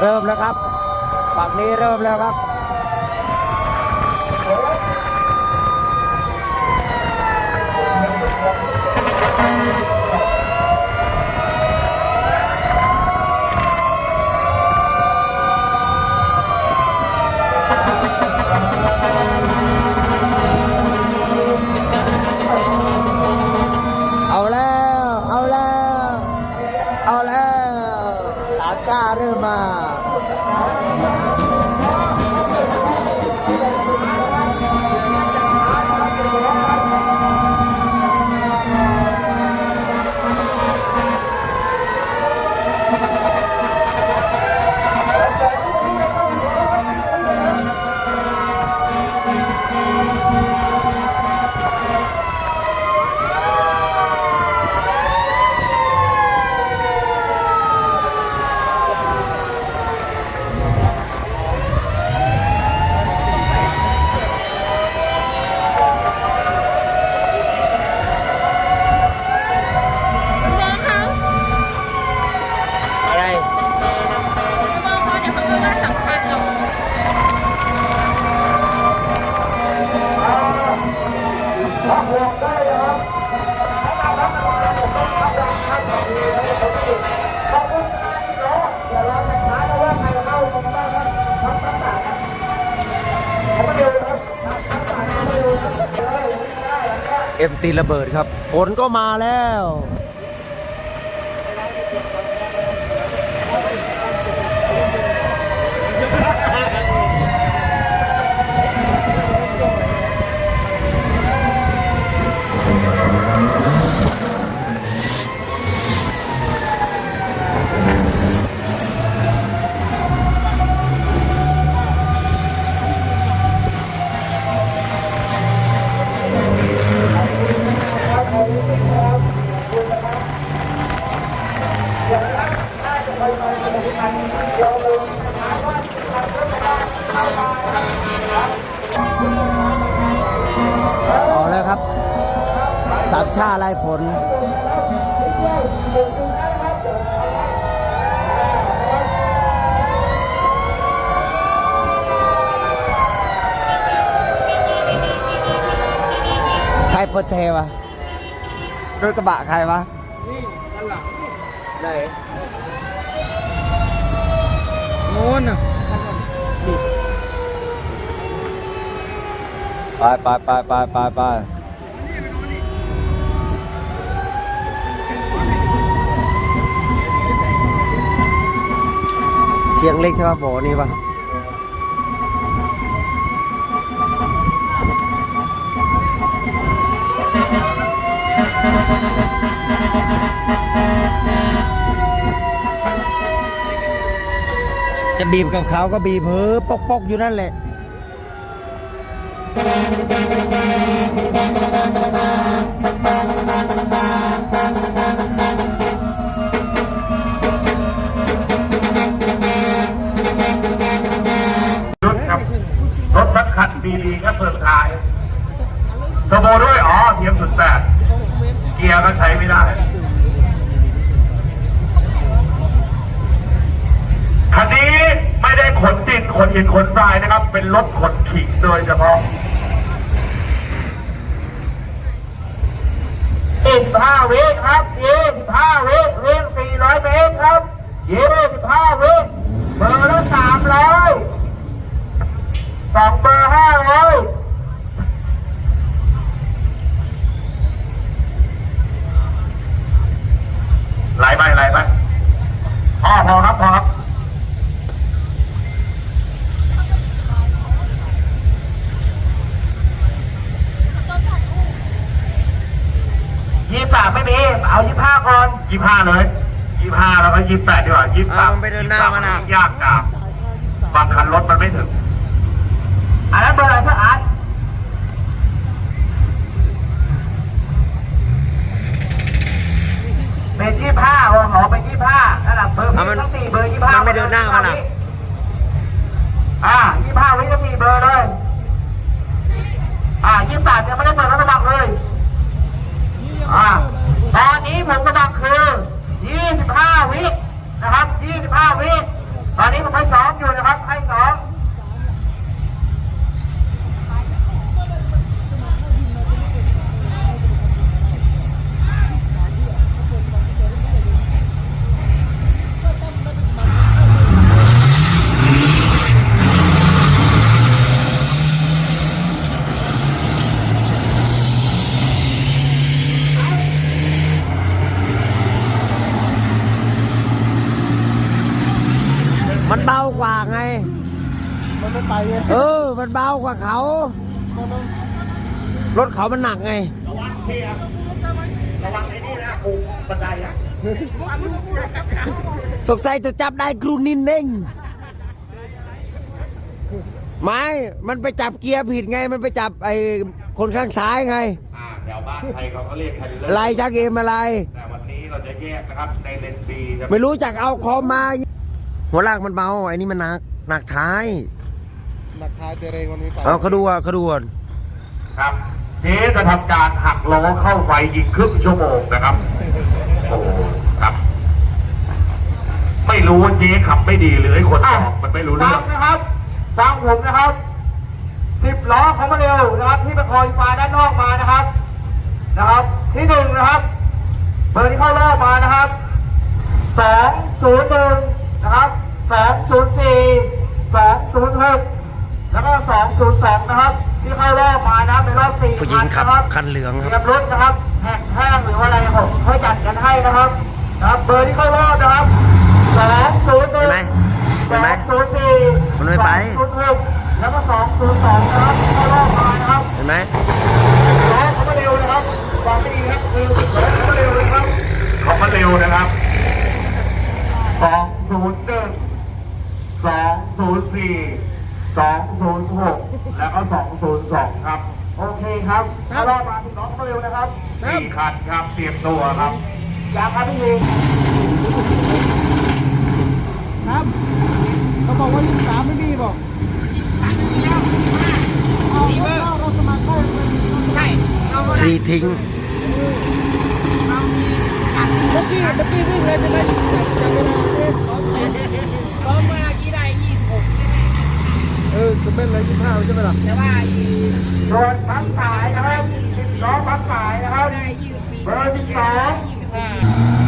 เริ่มแล้วครับ ฝั่งนี้เริ่มแล้วครับ ส เอ็มตีระเบิดครับ ฝนก็มาแล้ว ชาลายฝนใครเปิดเทวะรถกระบะใครวะนี่ด้านหลังไหนโน้นอะไปไปไปไปไปไป เสียงเล็กใช่ป่ะโบนี่ป่ะจะบีบกับเขาก็บีบเพ้อปกปกๆอยู่นั่นแหละร คันดีๆครับเพิ่มท้ายเทอร์โบด้วยอ๋อเทียมสุดแปดเกียร์ก็ใช้ไม่ได้คันนี้ไม่ได้ขนดินขนหินขนทรายนะครับ เป็นรถขนขิงโดยเฉพาะอีกห้าวิครับยี่สิบห้าวิวิ่งสี่ร้อยเมตรครับยี่สิบห้าวิเบอร์ละสามร้อย เอายี่ห้าก่อนยี่ห้าเลยยี่ห้าแล้วก็ยี่แปดดีกว่ายี่สามเอามันไปเดินหน้ามานะยากจังบางคันรถมันไม่ถึงอันนั้นเบอร์อะไรเพื่ออาร์ตเป็นยี่ห้าหัวหอเป็นยี่ห้าระดับเบอร์อะมันต้องสี่เบอร์ยี่ห้ามัมันไม่เดินหน้ามาน่ะ 25 วินะครับ 25 วิ ตอนนี้ผมให้สองอยู่นะครับ ให้สอง เบากว่าเขา รถเขามันหนักไง ระวังเทียระวังไอ้นี่นะปูบันไดอะสงสัยจะจับได้ครูนินเองไม่ มันไปจับเกียร์ผิดไง มันไปจับไอ้คนข้างซ้ายไงอ่าแถวบ้านไทยเขาก็เรียกไทยเลออะไรร์ชักเอมอะไร แต่วันนี้เราจะแยกนะครับในเลนบีจะไม่รู้จักเอาคอมมา หัวลากมันเบา ไอ้นี่มันหนัก หนักท้าย หนักท้ายเตเรงมันไม่ไปเอาเขาดูอะเขาดูอะครับเจ๊จะทำการหักล้อเข้าไฟยิงครึ่งชั่วโมงนะครับ โอ้โหครับ ไม่รู้ว่าเจ๊ขับไม่ดีหรือไอ้คนขับมันไม่รู้เรื่องนะครับ ฟังผมนะครับสิบล้อเขามาเร็วนะครับ ที่ประคองฟ้าด้านนอกมานะครับ นะครับ ที่หนึ่งนะครับ เบอร์ที่เข้ารอบมานะครับสองศูนย์หนึ่งนะครับสองศูนย์สี่สองศูนย์หก แล้วก็สองศูนย์สองนะครับ ที่เข้ารอบมานะครับในรอบสี่ผู้หญิงขับนะครับคันเหลืองเตครีรัยบมรถนะครับแท็กแห้งหรือว่าอะไรผมเขาจัดกันให้นะครับนะครับ เบอร์ที่เข้ารอบนะครับสองศูนย์หนึ่เห็งนไหมเห็นไหมสองศูนย์สี่มันไม่ไป สองศูนย์หกแล้วก็สองศูนย์สองนะครับที่เข้ารอบมานะครับ เห็นไหม ล้อเขามาเร็วนะครับฟังไม่ดีครับคือล้อเขามาเร็วนะครับเขามาเร็วนะครับสองศูนย์หนึ่งสองศูนย์สี่สองศูนย์หกแล้วก็สองศูนย์สองครับ โอเคครับถ้ารอบมาถึงน้องเขาเร็วนะครับ สี่คันครับเตรียมตัวครับอยากครับพี่ยิงครับเขาบอกว่ายี่สามไม่มีบอกเอาเราเราสมัครได้ไหมใช่เราก็สีทิ้ง เมื่อกี้เมื่อกี้วิ่งเลยใช่ไหมจับจับเวลาเอ๊ะซ้อมซ้อมซ้อมเมื่อกี้ได้ยี่สิบหกเออจะเป็นอะไรยี่ห้าใช่ไหมล่ะแต่ว่าอีโดนปั๊มสายนะครับสิบล้อปั๊มสายนะครับได้ยี่สิบสี่เบอร์สิบสองยี่สิบห้า